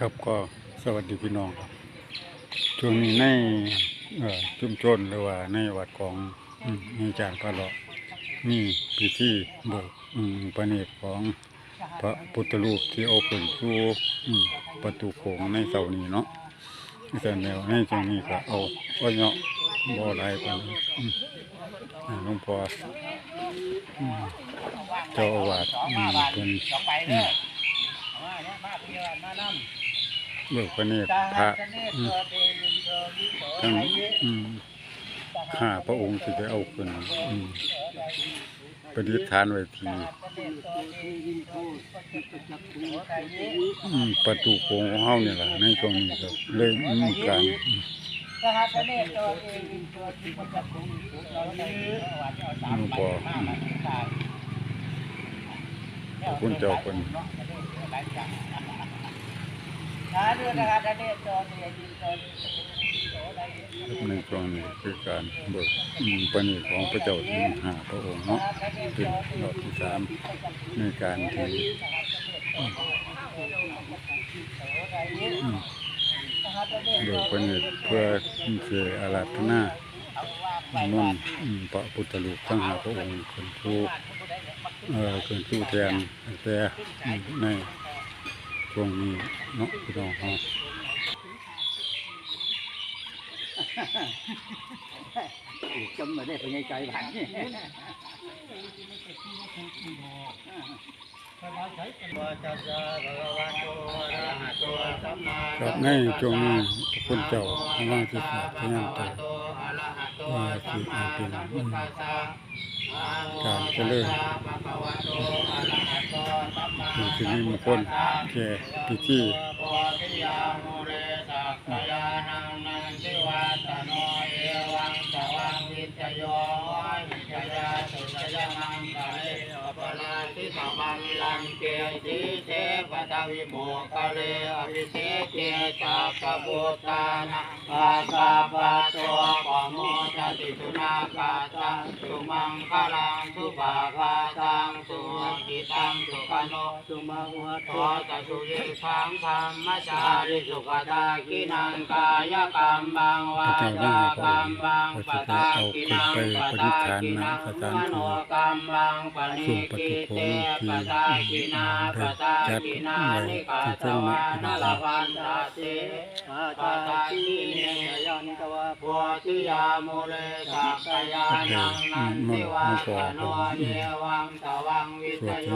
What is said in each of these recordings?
ครับก็สวัสดีพี่น้องครับช่วงนี้ในชุมชนหรือว่าในวัดของอืมในจารย์พระเลาะมีพิธีเบิกประเนตรของพระพุทธรูปที่เอาขึ้นสู่อืมประตูโขงในเสาร์นี้เนาะแต่แนวในช่วงนี้ก็เอาก็เนาะบ่หลายปานนี้อืมอ่าหลวงพ่อเจ้าอาวาสอืมเป็นอืม เบิกพระเนตรพระทั้งข้าพระองค์ที่ได้เอาขึ้นประดิษฐานไว้ทีประตูโค้งของเฮานี่แหละในช่วงนี้ก็เลยมีการหลวงพ่ออืมพระคุณเจ้าคน ในช่วงนี้คือการเบิกประนิของพระเจ้าที่ห้าพระองค์เนาะเป็นรอบที่สามในการที่เบิกประนิเพื่อเสียอาราธนานุ่นต์พระพุทธรูปทั้งห้าพระองค์ขึ้นสู่เอ่อขึ้นสู่แทนแต่ใน ช่วงนี้เนาะพี่น้องฮาจำมาได้เป็นไงใจผ่านนี่ครับในช่วงนี้คุณเจ้ากำลังที่สาพยายามต่อ วาสิเอาเป็นการเจริญเป็นสิริมงคลแก่พิธีวิโมกเลอภิเศษเจจักบุตานะอาสาปะตัวปะ โมจติสุนากาตังสุมังคลังสุภาภาตังสุกิตังสุขโนสุมาวัตขอจะสุยิทังธรรมชาริสุขตากินังกายกรรมังวาจากรรมัองปตากินังปตากินังมโนกรรมังปณิกิเตปตากินาปตากินานิกาตวานี้นาลพันตาเตอาตาทีเนยันตวะโพธิยาโมเลสักยานังนันติวาสโนเยวังตวังวิทยโย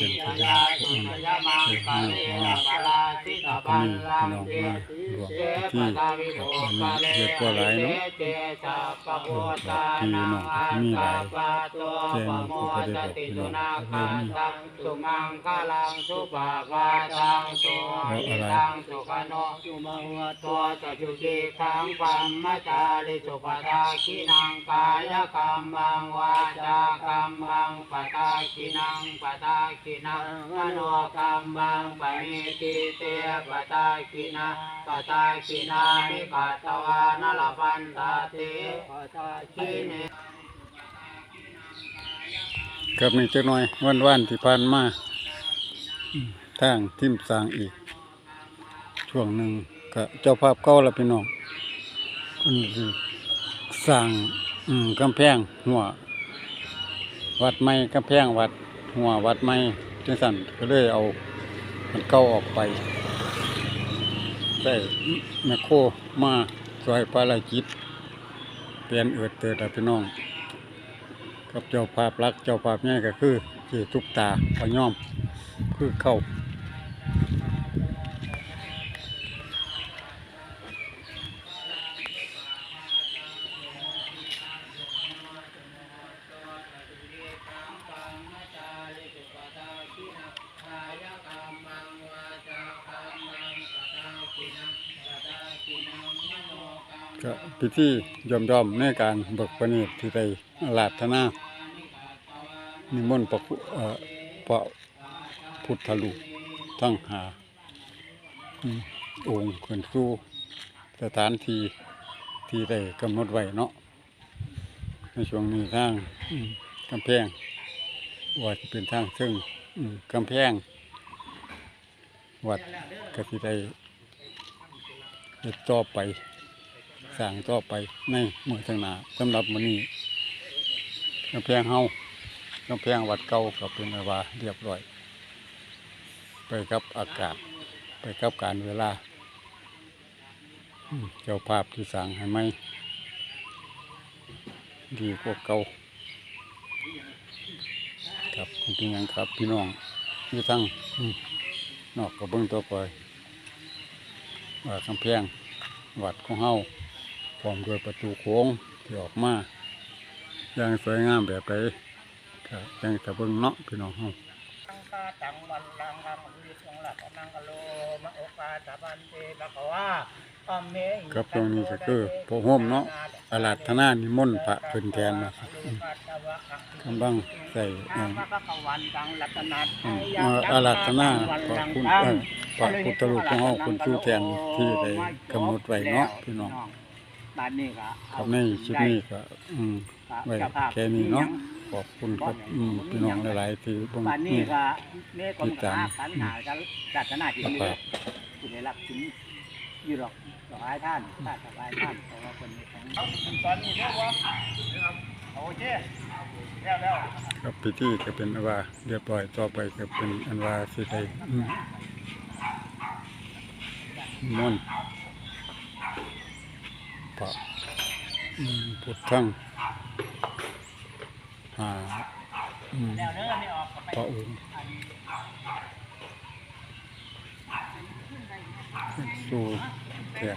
วิทยาสุทยมังคะเลนะกลาสิตก็ปันลัพี่งน้องเตารวมพิธีกับอันนี้เรียกว่าหลเนาะเจจักปโพตานังอาตาปาโตปะโมจติสุนาคาตังสุมังคลังสุภาภาตังสุหิตังสุขโนสุมาวัตตัวจะจุติขังปัมมะจาริสุปทาคินังกายกรรมังวาจากรรมังปทาคินังปทาคินังมโนกรรมังปณิติเตปทาคินาปทาคินานิปัตตวานลพันตาเตอาตาทีคิเนครับนี่จักหน่อยวันวันที่ผ่านมาทางทิมสร้างอีก ช่วงหนึ่งก็เจ้าภาพเก่าละพี่น้อง อืมคือสร้างอืมกำแพงหัว วัดไม้กำแพงวัดหัววัดไม้จังสันก็เลยเอามันเก่าออกไปได้แมคโครมาซอยภารกิจเปลี่ยนเอิดเติดพี่น้อง กับเจ้าภาพรักเจ้าภาพนี่ก็คือเจทุกตาพย่อม คือเข้า ก็พิธียอมยอมในการเบิกประณีตที่ได้อาธนานิมนต์พระพุพระพุทธรูปทั้งหาองค์ขึ้นสู่สถานที่ที่ได้กำหนดไว้เนาะในช่วงนี้ทางอืมกำแพงว่าจะเป็นทางซึ่งอืมกำแพง วัดก็สิได้เฮ็ดต่อไป สร้างต่อไปในมื้อข้างหน้าสำหรับมื้อนี้กำแพงเฮากำแพงวัดเก่าก็เป็นว่าเรียบร้อย ไปกับอากาศ ไปกับการเวลาเจ้าภาพที่สั่งให้ไหมดีกว่าเก่าครับเป็นหยังครับ พี่น้องอยู่ทั้งนอกกับเบิ้องตัวไปว่ากำแพงวัดของเฮา พร้อมด้วยประตูโค้งที่ออกมาอย่างสวยงามแบบใดก็ยังจะเบิ้งเนาะพี่น้องเฮาตังกาตังวันลังกังวิสังหลักนังกะโลมะโอกาตะบันเตปะกวาอัมเมหิครับตรงนี้ก็คือพระโฮมเนาะอาราธนานิมนต์พระเพิ่นแทนนะครับอืมกำลังใส่อืมพระกวันตังรัตนัตอืมเอ่ออาราธนาพระคุณเอ่อพระพุทธรูปของเฮาคุณชูแทนที่ได้กำหนดไว้เนาะพี่น้อง บ้านนี้ก็ครับในคลิปนี้ก็อืมไว้แค่นี้เนาะขอบคุณครับอืมพี่น้องหลายๆที่เบ่งบ้านนี้นี่ก็นี่คนก็หาขันหากันรัตนาที่นี่ครับ ที่ได้รับถึงอยู่หรอกสบายท่านท่านสบายท่านเพราะว่าคนนี้ของตอนนี้เรียกว่าโอเคแล้วแล้วครับพิธีก็เป็นอันว่าเรียบร้อยต่อไปก็เป็นอันว่าสิได้อืมมนต์ พระพุทธังหาอืมแล้วเนื้อไม่ออกก็ไปพระองค์สู่แทน